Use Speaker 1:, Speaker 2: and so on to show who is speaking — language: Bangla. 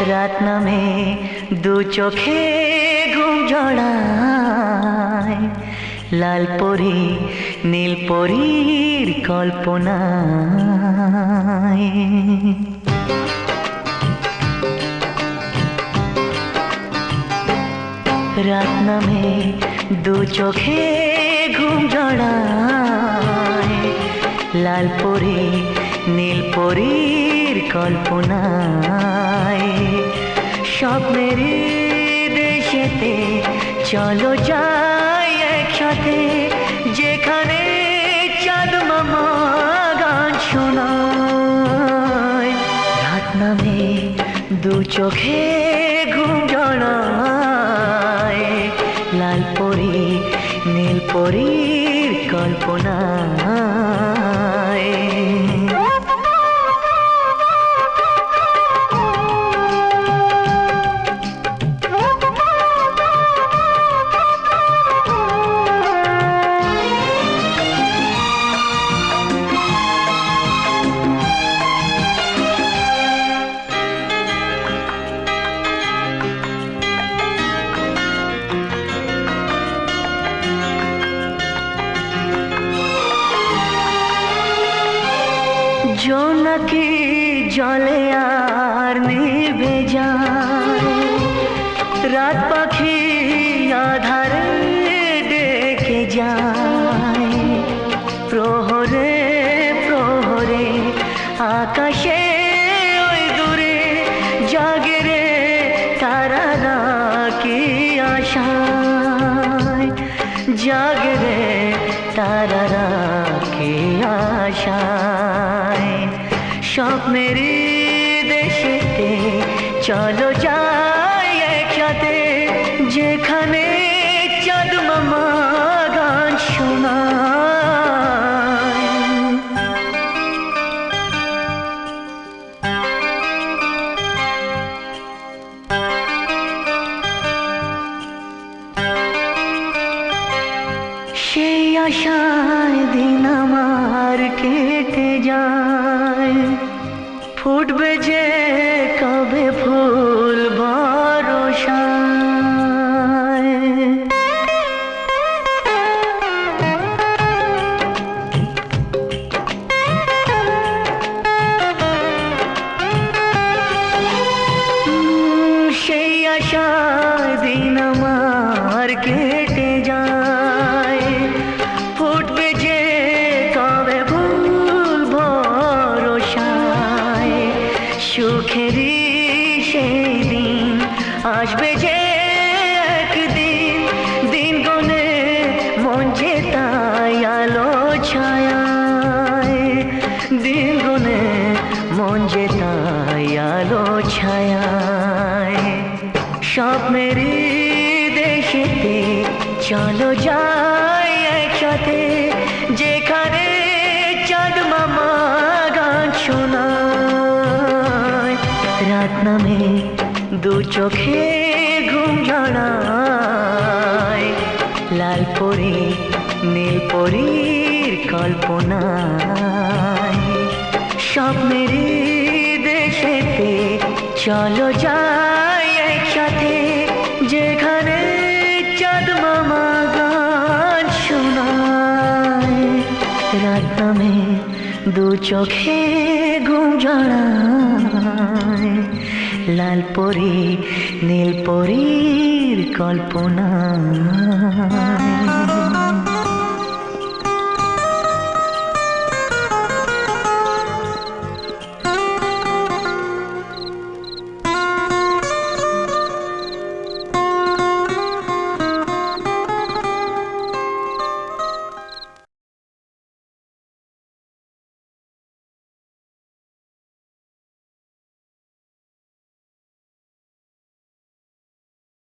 Speaker 1: রাত নামে দু চোখে ঘুম জড়ায়। লাল পরি, নীল পরীর কল্পনায়। রাত নামে দু চোখে ঘুম জড়ায়। লাল পরি, নীল পরীর কল্পনায় স্বপ্নের দেশেতে চলো যাই একসাথে, যেখানে চাঁদ মামা গান শোনায়। রাত নামে দু চোখে ঘুম জড়ায়, লাল পরি, নীল পরীর কল্পনায়। জোনাকি জলে আর নিভে যায় রাত পাখি আধারে ডেকে যায়। প্রহরে প্রহরে, আকাশে ওই দূরে জাগে রে তারা কি আশায়। জাগে রে তারা স্বপ্নের দেশেতে। চলো যাই একসাথে যেখানে চাঁদ গান শোনায়। সেই আশায় আসবে যে একদিন, দিন গনে মন যে তাই আলো ছায়ায়। দিন গনে মন যে তাই আলো ছায়ায়। স্বপ্নের দেশেতে চলো যাই একসাথে, যেখানে চাঁদ মামা গান শোনায়। রাত নামে দু চোখে ঘুম জড়ায়। লাল পরি, নীল পরীর কল্পনায়। স্বপ্নের দেশেতে চলো যাই একসাথে, যেখানে চাঁদ মামা গান শোনায়। রাত নামে দু চোখে ঘুম জড়ায়। লাল পরি নীল পরীর কল্পনা।